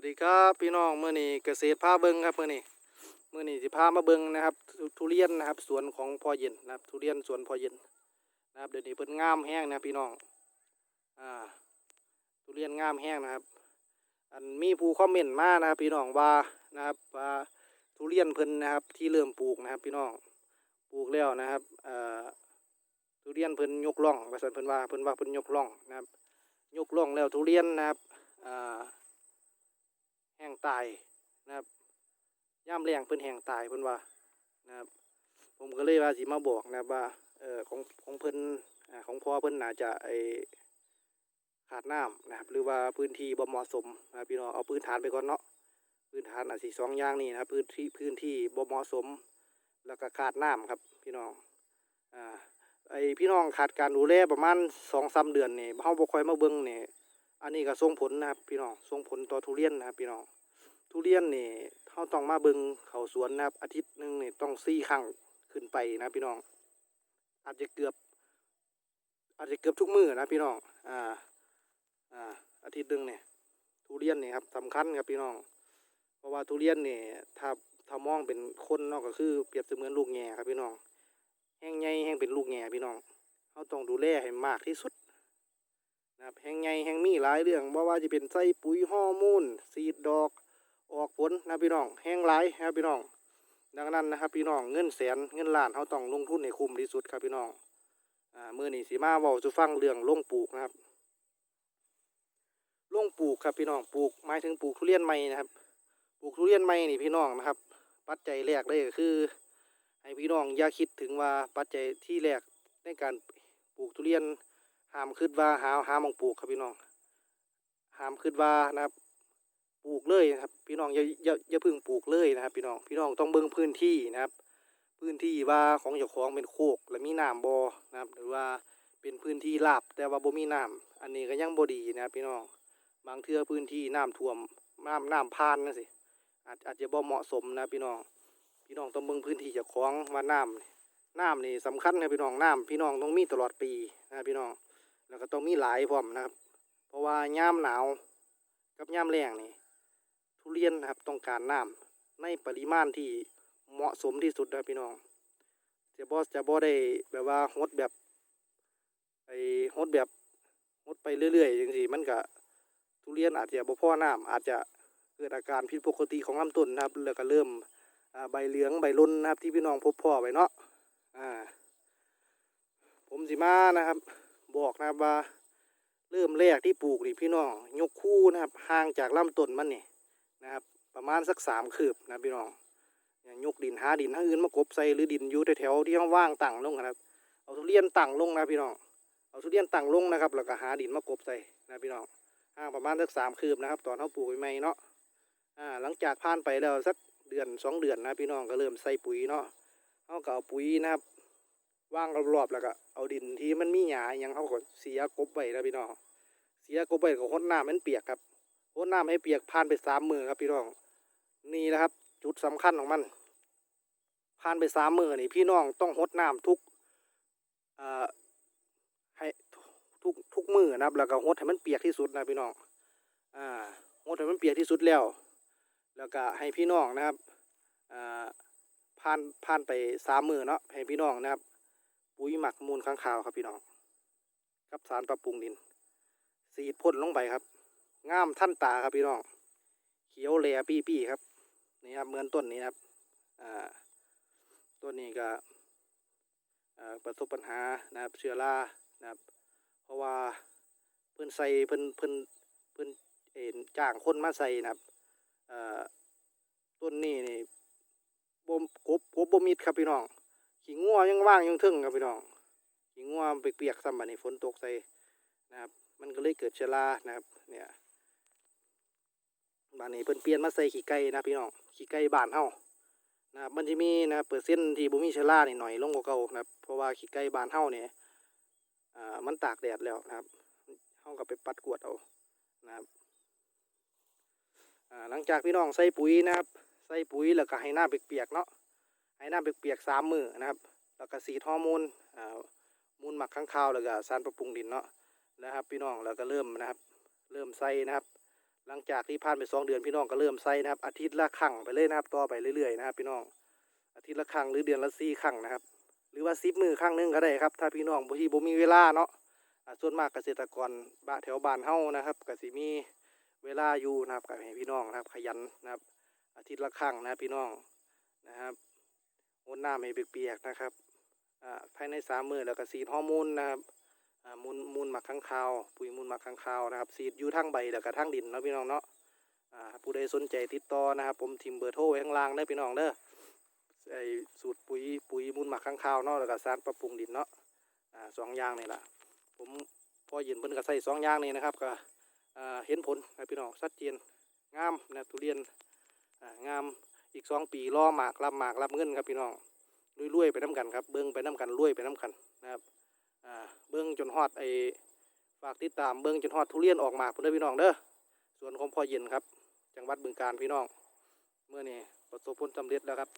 วัสดีครับพี่น้องเมื่อนี้เกษตรพาเบิงครับเมื่อนี้เมื่อนี้สิพามาเบิงนะครับ ทุเรียนนะครับสวนของพ่อเย็นนะครับ ทุเรียนสวนพ่อเย็นนะครับเดี๋ยวนี้เพิ่นงามแห้งนะพี่น้องอ่าทุเรียนงามแห้งนะครับ อันมีผู้คอมเมนต์มานะครับ พี่น้องว่านะครับว่าทุเรียนเพิ่นนะครับ ที่เริ่มปลูกนะครับ พี่น้องปลูกแล้วนะครับอ่อทุเรียนเพิ่นยกล่องว่าซั่นเพิ่นว่าเพิ่นว่าเพิ่นยกล่องนะครับ ยกล่องแล้วทุเรียนนะครับอ่า แห้งตายนะครับย่ามแรงเพิ่นแห้งตายเพิ่นว่านะครับ ผมก็เลยว่าสิมาบอกนะว่าเออของของเพิ่นอ่าของพ่อเพิ่นน่าจะไอขาดน้ำนะครับ หรือว่าพื้นที่บ่เหมาะสมนะพี่น้องเอาพื้นฐานไปก่อนเนาะพื้นฐานอาจสิสองอย่างนี้นะครับพื้นที่พื้นที่บ่เหมาะสม แล้วก็ขาดน้ำครับพี่น้องอ่าไอพี่น้องขาดการดูแลประมาณสองสามเดือนนี่เฮาบ่ค่อยมาเบิ่งนี่ อันนี้ก็ส่งผลนะครับพี่น้องส่งผลต่อทุเรียนนะครับพี่น้องทุเรียนนี่เขาต้องมาเบิงเขาสวนนะครับอาทิตย์หนึ่งนี่ต้องสี่ครั้งขึ้นไปนะพี่น้อง อาจจะเกือบ อาจจะเกือบทุกมือนะพี่น้องอ่าอ่าอาทิตย์หนึ่งเนี่ยทุเรียนนี่ครับสำคัญครับพี่น้อง เพราะว่าทุเรียนนี่ถ้าถ้ามองเป็นคนนาะก็คือเปรียบเสมือนลูกแง่ครับพี่น้องแห้งใหญ่แห้งเป็นลูกแง่พี่น้องเขาต้องดูแลให้มากที่สุด แห่งใหญ่แห่งมีหลายเรื่องบ่ว่าจะเป็นใส่ปุ๋ยฮอร์โมนสีดดอกออกผลนะพี่น้อง แห่งหลายนะครับพี่น้อง ดังนั้นนะครับพี่น้องเงินแสนเงินล้านเขาต้องลงทุนให้คุ้มที่สุดครับพี่น้องอ่ามื่อนี้สิมาเว้าสู่ฟังเรื่องลงปลูกนะครับลงปลูกครับพี่น้องปลูกหมายถึงปลูกทุเรียนใหม่นะครับ ปลูกทุเรียนใหม่นี่พี่น้องนะครับ ปัจจัยแรกเลยก็คือ ให้พี่น้องอย่าคิดถึงว่าปัจจัยที่แรกในการปลูกทุเรียน ห้ามคิดว่าหาหาหมองปลูกครับพี่น้องห้ามคิดว่านะครับ ปลูกเลยนะครับ พี่น้องอย่าอย่าอย่าเพึ่งปลูกเลยนะครับ พี่น้องพี่น้องต้องเบิ่งพื้นที่นะครับ พื้นที่ว่าของเจ้าของเป็นโคก และมีน้ำบ่นะครับ หรือว่าเป็นพื้นที่ราบแต่ว่าบ่มีน้ำอันนี้ก็ยังบ่ดีนะครับพี่น้องบางเทื่อพื้นที่น้ำท่วมน้ำน้ำพานนั่นสิอาจอาจจะบ่เหมาะสมนะพี่น้อง พี่น้องต้องเบิ่งพื้นที่เจ้าของว่าน้ำน้ำนี่สำคัญครับพี่น้องน้ำพี่น้องต้องมีตลอดปีนะพี่น้อง แล้วก็ต้องมีหลายพร้อมนะครับ เพราะว่าย่ามหนาวกับย่ามแรงนี่ทุเรียนนะครับต้องการน้ำในปริมาณที่เหมาะสมที่สุดนะพี่น้องจะบ่จะบ่ได้แบบว่าฮดแบบไอ้ฮดแบบฮดไปเรื่อยๆอย่างนี้มันก็ทุเรียนอาจจะบ่พอน้ำอาจจะเกิดอาการผิดปกติของลำต้นนะครับแล้วก็เริ่มใบเหลืองใบร่นนะครับที่พี่น้องพบพ่อไปเนาะอ่าผมสิมานะครับ บอกนะครับว่าเริ่มแรกที่ปลูกนี่พี่น้องยกคู่นะครับห่างจากลำต้นมันนี่นะครับ ประมาณสักสามคืบนะพี่น้องเนี่ยยกดินหาดินทั้งอื่นมากบใส่หรือดินอยู่แถวๆที่ว่างตั้งลงนะครับ เอาทุเรียนตั้งลงนะพี่น้องเอาทุเรียนตั้งลงนะครับ แล้วก็หาดินมากบใส่นะพี่น้องห่างประมาณสักสามคืบนะครับ ตอนเขาปลูกใหม่เนาะอ่าหลังจากผ่านไปแล้วสักเดือนสองเดือนนะพี่น้องก็เริ่มใส่ปุ๋ยเนาะเขาก็เอาปุ๋ยนะครับ ว่างรอบๆแล้วก็เอาดินที่มันมีหญ้าอหยังเขาก็เสียกบไว้แล้วพี่น้องเสียกบไว้ก็หดน้ำมันเปียกครับหดน้ำให้เปียกผ่านไปสามมือครับพี่น้อง นี่นะครับ จุดสำคัญของมันผ่านไปสามมือนี่พี่น้องต้องหดน้ำทุกเอ่อให้ทุกทุกมือนะครับ แล้วก็หดให้มันเปียกที่สุดนะพี่น้องอ่าหดให้มันเปียกที่สุดแล้ว แล้วก็ให้พี่น้องนะครับอ่าผ่านผ่านไปสามมือเนาะให้พี่น้องนะครับ ปุ๋ยหมักมูลค้างคาวครับพี่น้องกับสารปรับปรุงดิน สีพ่นลงไปครับง่ามท่านตาครับพี่น้องเขียวแหล่ปี้ปี้ครับนี่ครับเหมือนต้นนี้ครับอ่าต้นนี้ก็ประสบปัญหานะครับเชื้อรานะครับ เพราะว่าเพิ่นใส่เพิ่นเพิ่นเพิ่นเอ็นจ้างคนมาใส่นะครับอ่าต้นนี้นี่บ่มกบกบบ่มิดครับพี่น้อง ขี้งัวยังว่างยังทึ่งครับพี่น้องขี้งัวเปียกๆซ้ำบัดนี้ฝนตกใส่นะครับ มันก็เลยเกิดเชื้อรานะครับ เนี่ยบ้านนี้เพิ่นเปลี่ยนมาใส่ขี้ไก่นะพี่น้องขี้ไก่บ้านเฮานะครับมันจะมีนะเปอร์เซ็นต์ที่บ่มีเชื้อรานี่หน่อยลงกว่าเก่านะครับ เพราะว่าขี้ไก่บ้านเฮาเนี่ยอ่ามันตากแดดแล้วนะครับเฮาก็ไปปัดกวดเอานะครับอ่าหลังจากพี่น้องใส่ปุ๋ยนะครับ ใส่ปุ๋ยแล้วก็ให้หน้าเปียกๆเนาะ ให้น้ำเปียกๆสามมือนะครับ แล้วก็สีดฮอร์โมนอ่ามูลหมักข้างคาวแล้วก็สารปรับปรุงดินเนาะนะครับ พี่น้องแล้วก็เริ่มนะครับ เริ่มใส่นะครับ หลังจากที่ผ่านไปสองเดือนพี่น้องก็เริ่มใส่นะครับ อาทิตย์ละครั้งไปเลยนะครับ ต่อไปเรื่อยๆนะครับ พี่น้องอาทิตย์ละครั้งหรือเดือนละสี่ครั้งนะครับ หรือว่าสิบมือครั้งหนึงก็ได้ครับ ถ้าพี่น้องบางทีบ่มีเวลาเนาะส่วนมากเกษตรกรบ้านแถวบ้านเฮานะครับก็สิมีเวลาอยู่นะครับก็ให้พี่น้องนะครับ ขยันนะครับ อาทิตย์ละครั้งนะพี่น้องนะครับ โอนน้ำให้เปียกๆนะครับอ่าภายในสามมือแล้วก็สีดฮอร์โมนนะครับอ่ามูลมูลหมักข้างคาว ปุ๋ยมูลหมักข้างคาวนะครับสีดอยู่ทั้งใบแล้วก็ทั้งดินนะพี่น้องเนาะอ่าผู้ใดสนใจติดต่อนะครับ ผมทิมเบอร์โทรไว้ข้างล่างได้พี่น้องเด้อไอสูตรปุ๋ยปุ๋ยมูลหมักข้างคาวเนาะแล้วก็สารปรับปรุงดินเนาะอ่าสองอย่างนี่แหละผมพอเย็นเพิ่นก็ใส่สองอย่างนี่นะครับก็อ่าเห็นผลนะพี่น้องชัดเจนงามนะทุเรียนอ่างาม อีกสองปีรอหมากรับหมากรับเงินครับพี่น้องรวยๆไปน้ากันครับเบิ้งไปน้ากันรวยไปน้ากันนะครับอ่าเบิ้งจนฮอดไอฝากติดตามเบิ้งจนฮอดทุเรียนออกหมากเพื่อนพี่น้องเด้อส่วนของพ่อเย็นครับ จังหวัดบึงการพี่น้อง เมื่อนี้ประสบผลสำเร็จแล้วครับ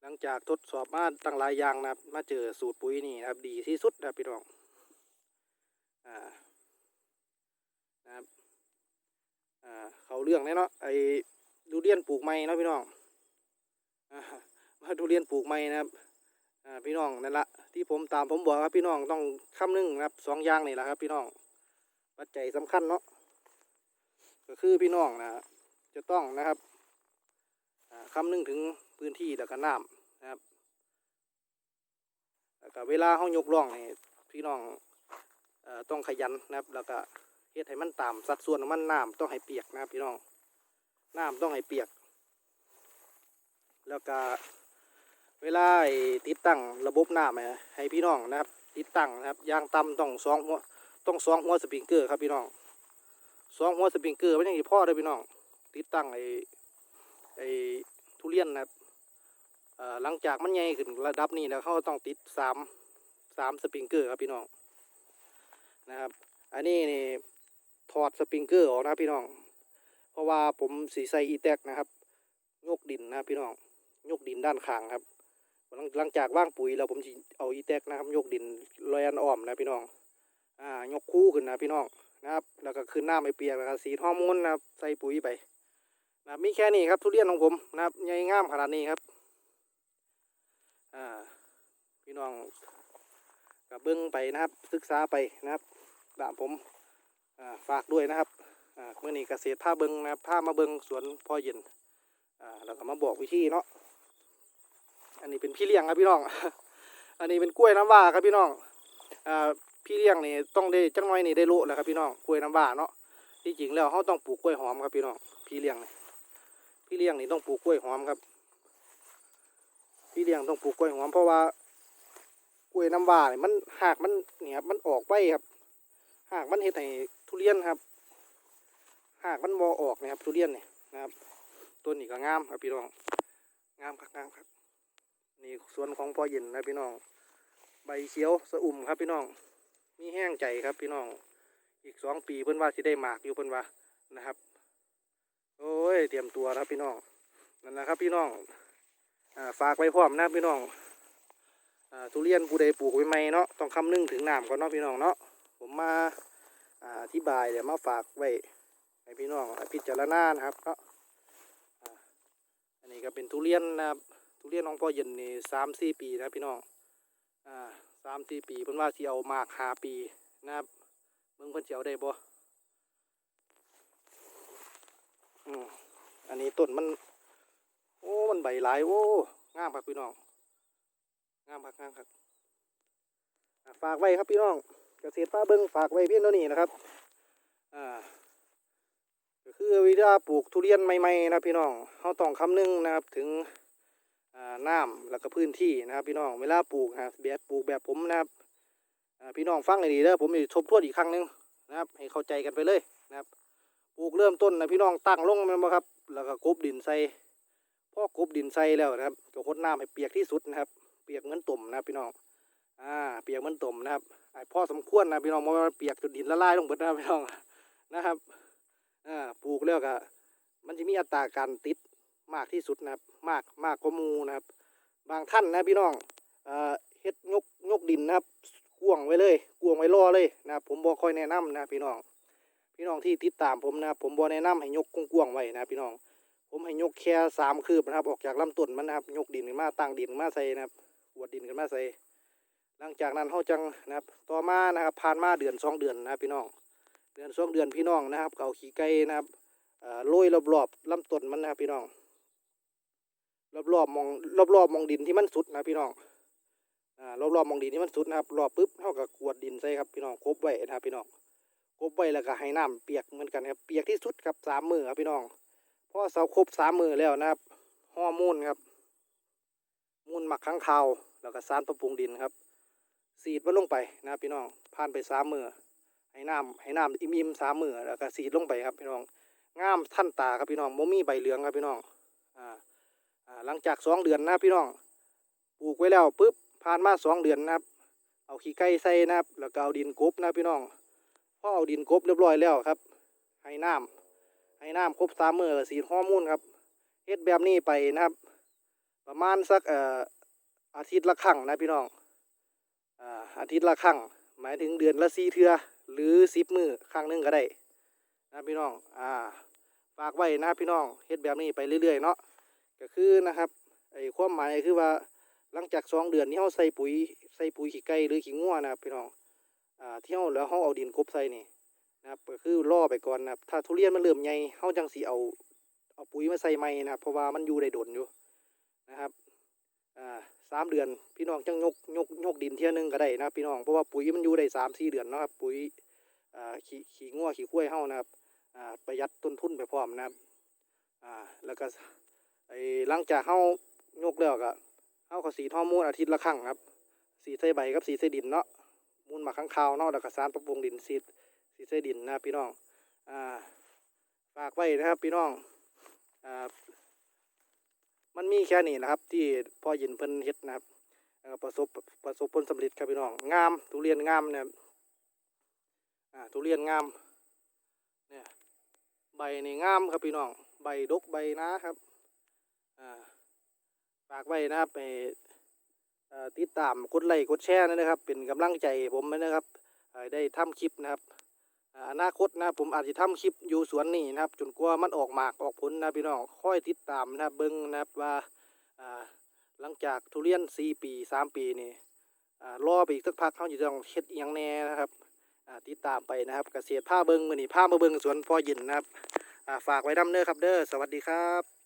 หลังจากทดสอบมาตั้งหลายอย่างนะครับมาเจอสูตรปุ๋ยนี่นะครับดีที่สุดนะพี่น้องอ่านะครับอ่าเขาเรื่องแน่เนาะไอ ดูเรียนปลูกไม้นะพี่น้องอ่ามาดูเรียนปลูกไม้นะครับพี่น้องนั่นละที่ผมตามผมบอกครับพี่น้องต้องคำนึงนะครับสองอย่างนี่แหละครับ พี่น้องปัจจัยสำคัญเนาะก็คือพี่น้องนะจะต้องนะครับอ่าคำนึงถึงพื้นที่แล้วก็น้ำนะครับแล้วก็เวลาเขายกร่องนี่พี่น้องอต้องขยันนะครับ แล้วก็เฮ็ดให้มันตามสัดส่วนของมันน้ำต้องให้เปียกนะครับพี่น้อง น้ำต้องให้เปียก แล้วก็เวลาติดตั้งระบบน้ำให้ให้พี่น้องนะครับ ติดตั้งนะครับยางต่ำต้องสองหัวต้องสองหัวสปริงเกอร์ครับพี่น้องสองหัวสปริงเกอร์ไม่ยังพ่อเลยพี่น้อง ติดตั้งไอ้ไอ้ทุเรียนนะครับหลังจากมันใหญ่ขึ้นระดับนี้แล้วเขาต้องติดสามสามสปริงเกอร์ครับพี่น้องนะครับ อันนี้นี่ถอดสปริงเกอร์ออกนะพี่น้อง ราะว่าผมสีใสอีแท็กนะครับยกดินนะพี่น้องยกดินด้านข้างครับหลังหลังจากว่างปุ๋ยแล้วผมจะเอาอีแท็กนะครับยกดินลอยอันอ้อมนะพี่น้องอ่ายกคู่ขึ้นนะพี่น้องนะครับ แล้วก็ขึ้นหน้าไม่เปียกแล้วก็สีฮอร์โมนนะครับใส่ปุ๋ยไปนะมีแค่นี้ครับทุเรียนของผมนะครับใหญ่งามขนาดนี้ครับอ่าพี่น้องกับเบิ้งไปนะครับศึกษาไปนะครับตาผมอ่าฝากด้วยนะครับ เมื่อนี้เกษตรผ้าเบิงนะครับผ้ามาเบิงสวนพ่อเย็นอ่าก็มาบอกวิธีเนาะอันนี้เป็นพี่เลี้ยงครับพี่น้อง อันนี้เป็นกล้วยน้ำว้าครับพี่น้องอพี่เลี้ยงนี่ต้องได้จังน้อยนี่ได้โลแหละครับพี่น้องกล้วยน้ำว้าเนาะที่จริงแล้วเขาต้องปลูกกล้วยหอมครับพี่น้องพี่เลี้ยงนี่พี่เลี้ยงนี่ต้องปลูกกล้วยหอมครับพี่เลี้ยงต้องปลูกกล้วยหอมเพราะว่ากล้วยน้ำว้าเนี่ยมันหากมันเนี่ยมันออกไปครับหากมันเห็ดให้ทุเรียนครับ หากมันบอออกนะครับทุเรียนเนี่ยนะครับต้นนี้ก็งามครับพี่น้องงามครับงามครับนี่ส่วนของพอเย็นนะพี่น้อง ใบเขียวสะอุ่มครับพี่น้อง มีแห้งใจครับพี่น้อง อีกสองปีเพิ่อนว่าสิได้หมากอยู่เพิ่อนว่านะครับ โอ้ยเตรียมตัวครับพี่น้องนั่นแหละครับพี่น้องอฝากไว้พร้อมนะพี่น้องอทุเรียนผู้ใดปลูกไว้ใหม่เนาะต้องคำนึงถึงน้ำก่อนเนาะพี่น้องเนาะผมมาอธิบายเดี๋ยวมาฝากไว้ พี่น้องพิจารณานะครับเนาะอันนี้ก็เป็นทุเรียนนะครับทุเรียนน้องพ่อเย็นนี่สามสี่ปีนะพี่น้องอ่าสามสี่ปีเพิ่นว่าสิเอามากหาปีนะครับเบิ่งเพิ่นสิเอาได้บ่อืมอันนี้ต้นมัน โอ้มันใบหลายโอ้งามครับพี่น้องงามครับงามครับฝากไว้ครับพี่น้องเกษตรป้าเบิ้งฝากไว้เพียงเท่านี้นะครับอ่า คือวิธีปลูกทุเรียนใหม่ๆนะพี่น้องเขาต้องคำนึงนะครับถึงน้ำแล้วก็พื้นที่นะครับ พี่น้องเวลาปลูกนะครับแบบปลูกแบบผมนะครับพี่น้องฟังให้ดีเด้อผมจะทบทวนอีกครั้งหนึงนะครับ ให้เข้าใจกันไปเลยนะครับปลูกเริ่มต้นนะพี่น้องตั้งลงมันบ่ครับ แล้วก็กบดินใส่พ่อกบดินใส่แล้วนะครับก็คดน้ำให้เปียกที่สุดนะครับ เปียกเหมือนตุ่มนะพี่น้องอ่าเปียกเหมือนตุ่มนะครับไอพ่อสมควรนะพี่น้องมันเปียกจนดินละลายลงเบิดนะพี่น้องนะครับ อ่าปลูกแล้วก็มันจะมีอัตราการติดมากที่สุดนะครับ มากมากกว่ามูนะครับ บางท่านนะพี่น้องเอ่อเฮ็ดยกยกดินนะครับกวงไว้เลยกวงไว้รอเลยนะครับผมบอกคอยแนะนำนะพี่น้อง พี่น้องที่ติดตามผมนะครับผมบอกแนะนำให้ยกกวงไว้นะพี่น้อง ผมให้ยกแค่สามคืบนะครับ ออกจากลำต้นมันนะครับ ยกดินขึ้นมาตั้งดินมาใส่นะครับหวดดินขึ้นมาใส่หลังจากนั้นเขาจังนะครับ ต่อมานะครับผ่านมาเดือนสองเดือนนะพี่น้อง ดือนสองเดือนพี่น้องนะครับก็เอาขี้ไก่นะครับโรยรอบๆลำต้นมันนะครับพี่น้อง รอบๆมองรอบๆมองดินที่มันสุดนะพี่น้องรอบๆมองดินที่มันสุดนะครับรอบปุ๊บเท่ากับกวดดินใส่ครับพี่น้องกบไว้นะครับพี่น้องกบไว้แล้วก็ให้น้ำเปียกเหมือนกันครับเปียกที่สุดครับสามมือครับพี่น้องพอเสาครบสามมือแล้วนะครับห่อมูลครับมูลหมักข้างคาวแล้วก็สารปรับปรุงดินครับ สีดมันลงไปนะครับพี่น้องผ่านไปสามมือ ให้น้ำให้น้ำอิ่มๆสามมือแล้วก็สีดลงไปครับพี่น้องงามท่านตาครับพี่น้องโมมีใบเหลืองครับพี่น้องอ่าอ่าหลังจากสองเดือนนะพี่น้องปลูกไว้แล้วปุ๊บผ่านมาสองเดือนนะครับ เอาขี้ไก่ใส่นะครับ แล้วก็เอาดินกบนะพี่น้องพอเอาดินกบเรียบร้อยแล้วครับ ให้น้ำให้น้ำครบสามมือสีดฮอร์โมนครับเฮ็ดแบบนี้ไปนะครับ ประมาณสักเอ่ออาทิตย์ละครั้งนะพี่น้องอ่าอาทิตย์ละครั้งหมายถึงเดือนละสี่เทือ หรือสิบมือครั้งหนึงก็ได้นะพี่น้องอ่าฝากไว้นะพี่น้องเฮ็ดแบบนี้ไปเรื่อยๆเนาะก็คือนะครับไอ้ความหมายคือว่าหลังจากสองเดือนนี้เราใส่ปุ๋ยใส่ปุ๋ยขี้ไก่หรือขี้งัวนะพี่น้องอ่าที่เราแล้วเราเอาดินกบใส่นี่นะครับก็คือล่อไปก่อนนะครับถ้าทุเรียนมันเริ่มใหญ่เราจังสีเอาเอาปุ๋ยมาใส่ใหม่นะเพราะว่ามันอยู่ได้ดนอยู่นะครับ สามเดือน พี่น้องจังยกยกยกดินเที่ยหนึงก็ได้นะครับพี่น้องเพราะว่าปุ๋ยมันอยู่ได้สามสี่เดือนเนาะครับปุ๋ยอ่าขี้ขี้งัวขี้ข้วยเฮานะครับประหยัดต้นทุนไปพร้อมนะครับแล้วก็ไอ้หลังจากเฮายกแล้วก็เอาก็สีท่อมูลอาทิตย์ละครั้งครับสีใส่ใบกับสีใส่ดินเนาะมูลมักข้างคาวเนาะแล้วก็สารปรับปรุงดินสีสีใส่ดินนะพี่น้องฝากไว้นะครับพี่น้องอ มันมีแค่นี้นะครับ ที่พ่อยินเพิ่นเฮ็ดนะครับประสบประสบผลสำเร็จครับพี่น้องงามทุเรียนงามเนี่ยอ่าทุเรียนงามเนี่ยใบนี่งามครับพี่น้องใบดกใบนะครับอ่าฝากไว้นะครับไปติดตามกดไลค์กดแชร์นะครับ เป็นกำลังใจผมนะครับได้ทำคลิปนะครับ อ่าอนาคตนะผมอาจจะทำคลิปอยู่สวนนี่นะครับ จนกว่ามันออกหมากออกผลนะพี่น้องค่อยติดตามนะครับเบิ้งนะครับว่าหลังจากทุเรียนซีปีสามปีนี่อ่ารอไปอีกสักพักเขาจะต้องเช็ดเอียงแน่นะครับติดตามไปนะครับเกษตรผ้าเบิ้งมือนี่ผ้ามาเบิ้งสวนพอยินนะครับฝากไว้ดำเด้อครับเด้อสวัสดีครับ